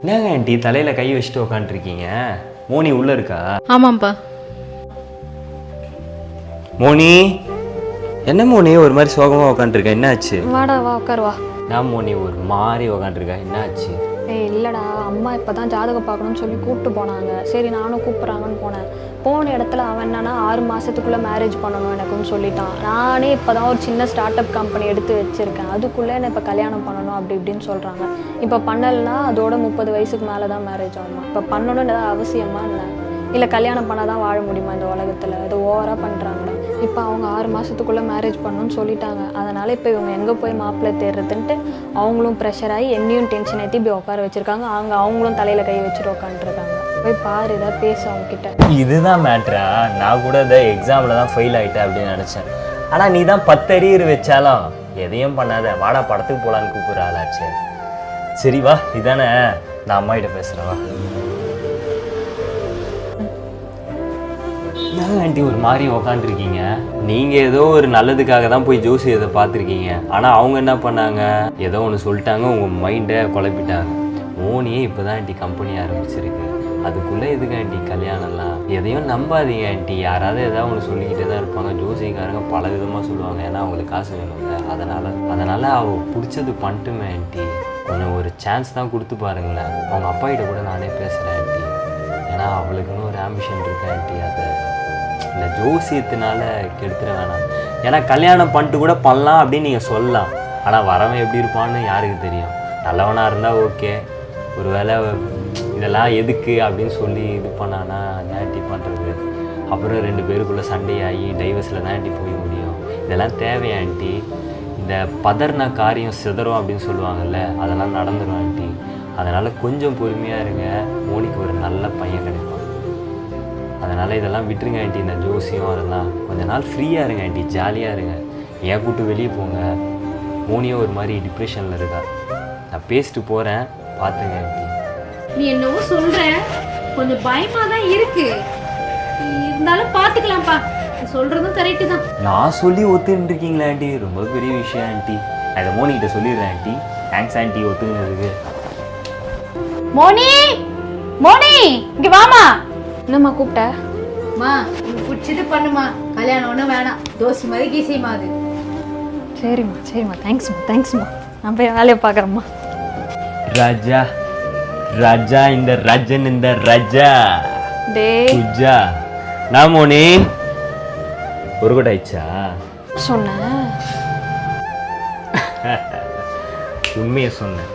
என்னங்க ஆண்டி தலையில கை வச்சுட்டு உக்காந்துருக்கீங்க? மோனி உள்ள இருக்கா? ஆமாம்ப்பா மோனி? என்ன மோனி ஒரு மாதிரி சோகமா உக்காந்துருக்க? என்னாச்சு? வாடா வா உட்கார் வா. நான் மோனி ஒரு மாதிரி உக்காந்துருக்க? என்னாச்சு? ஏய் இல்லைடா அம்மா இப்போ தான் ஜாதகம் பார்க்கணும்னு சொல்லி கூப்பிட்டு போனாங்க. சரி நானும் கூப்பிட்றாங்கன்னு போனேன். போன இடத்துல அவன் என்னன்னா ஆறு மாதத்துக்குள்ளே மேரேஜ் பண்ணணும் எனக்குன்னு சொல்லிட்டான். நானே இப்போ தான் ஒரு சின்ன ஸ்டார்ட் அப் கம்பெனி எடுத்து வச்சுருக்கேன். அதுக்குள்ளே என்ன இப்போ கல்யாணம் பண்ணணும் அப்படி இப்படின்னு சொல்கிறாங்க இப்போ பண்ணலைன்னா அதோட முப்பது வயசுக்கு மேலே தான் மேரேஜ் ஆகுமா? இப்போ பண்ணணும்னு ஏதாவது அவசியமா இல்லை இல்லை கல்யாணம் பண்ணால் தான் வாழ முடியுமா இந்த உலகத்தில்? இது ஓவராக பண்ணுறாங்கன்னா இப்போ அவங்க ஆறு மாதத்துக்குள்ளே மேரேஜ் பண்ணணும்னு சொல்லிட்டாங்க. அதனால் இப்போ இவங்க எங்கே போய் மாப்பிள்ளை தேடுறதுன்ட்டு அவங்களும் ப்ரெஷர் ஆகி என்னையும் டென்ஷன் ஏற்றி இப்படி உட்கார வச்சுருக்காங்க. அவங்க அவங்களும் தலையில் கை வச்சுட்டு உட்காந்துருக்காங்க போய் பாரு ஏதாவது பேசு அவங்கக்கிட்ட இதுதான் மேட்ரா நான் கூட இதை எக்ஸாமில் தான் ஃபெயில் ஆகிட்டேன் அப்படின்னு நினச்சேன். ஆனால் நீ தான் பத்து அரியர் வச்சாலும் எதையும் பண்ணாத. வாடா படத்துக்கு போகலான்னு கூப்பிட்ற ஆளாச்சு. சரி வா இதானே? நான் அம்மாகிட்ட பேசுகிறேன் வா. ஏன் ஆண்டி ஒரு மாதிரி உக்காந்துருக்கீங்க? நீங்கள் ஏதோ ஒரு நல்லதுக்காக தான் போய் ஜோசியத்தை பார்த்துருக்கீங்க. ஆனால் அவங்க என்ன பண்ணாங்க? ஏதோ ஒன்று சொல்லிட்டாங்க உங்கள் மைண்டை குழப்பிட்டாங்க. மோனியே இப்போ தான் ஆண்டி கம்பெனி ஆரம்பிச்சிருக்கு. அதுக்குள்ளே எதுக்கு ஆண்டி கல்யாணம்லாம்? எதையும் நம்பாதீங்க ஆண்டி. யாராவது ஏதாவது ஒன்று சொல்லிக்கிட்டே தான் இருப்பாங்க. ஜோசியக்காரங்க பல விதமாக சொல்லுவாங்க. ஏன்னா அவங்களுக்கு காசு வேணும்ல. அதனால் அதனால் அவள் பிடிச்சது பண்ணிட்டுமே ஆண்டி. கொஞ்சம் ஒரு சான்ஸ் தான் கொடுத்து பாருங்களேன். அவங்க அப்பா கிட்ட கூட நானே பேசுகிறேன் ஆண்டி. ஏன்னா அவளுக்குன்னு ஒரு ஆம்பிஷன் இருக்கு ஆண்டி அதை. இந்த ஜோசியத்தினால கெடுத்துட வேணாம். ஏன்னா கல்யாணம் பண்ணிட்டு கூட பண்ணலாம் அப்படின்னு நீங்கள் சொல்லலாம். ஆனால் வரவன் எப்படி இருப்பான்னு யாருக்கு தெரியும்? நல்லவனாக இருந்தால் ஓகே. ஒரு வேலை இதெல்லாம் எதுக்கு அப்படின்னு சொல்லி இது பண்ணானா நேட்டி பண்ணுறது அப்புறம் ரெண்டு பேருக்குள்ளே சண்டையாகி டைவர்ஸில் தான் ஆண்டி போய் முடியும். இதெல்லாம் தேவையா ஆண்டி இந்த பதர்ன காரியம் சிதறும் அப்படின்னு சொல்லுவாங்கல்ல அதெல்லாம் நடந்துடும் ஆண்டி அதனால் கொஞ்சம் பொறுமையாக இருங்க. மோனிக்கு ஒரு நல்ல பையன் கிடைக்கும். அதனால் இதெல்லாம் விட்டுருங்க ஆண்டி இந்த ஜோசியம் அதெல்லாம். கொஞ்ச நாள் ஃப்ரீயாக இருங்க ஆண்டி ஜாலியாக இருங்க. ஏன் கூட்டு வெளியே போங்க. மோனியும் ஒரு மாதிரி டிப்ரெஷனில் இருக்கா. நான் பேசிட்டு போகிறேன் பார்த்துங்க ஆண்டி நீ என்னவோ சொல்ற. கொஞ்சம் பயமா தான் இருக்கு இருந்தாலும் பாத்துக்கலாம்ப்பா. நீ சொல்றதும் கரெக்டு தான். நான் சொல்லி ஒத்துன்னு இருக்கீங்களா ஆண்டி ரொம்ப பெரிய விஷயம் ஆண்டி நான் இதை மோனிக்கிட்ட சொல்லிடுறேன் aunty thanks aunty ஒத்துங்கினதுக்கு Moni! Moni! இங்க வாமா. என்னம்மா கூப்பிட்ட? மா பிடிச்சது பண்ணுமா. கல்யாணம் ஒன்றும் வேணாம். தோசை மாதிரி கீசைமா அது. சரிம்மா சரிம்மா. தேங்க்ஸ்மா தேங்க்ஸ்மா நான் போய் வேலையை பார்க்குறேம்மா. ராஜா ராஜா இந்த ரஜன் இந்த ரஜா. டேய். குஜா நான் மோனி ஒரு கூட ஆயிடுச்சா? சொன்னேன். உண்மையை சொன்னேன்.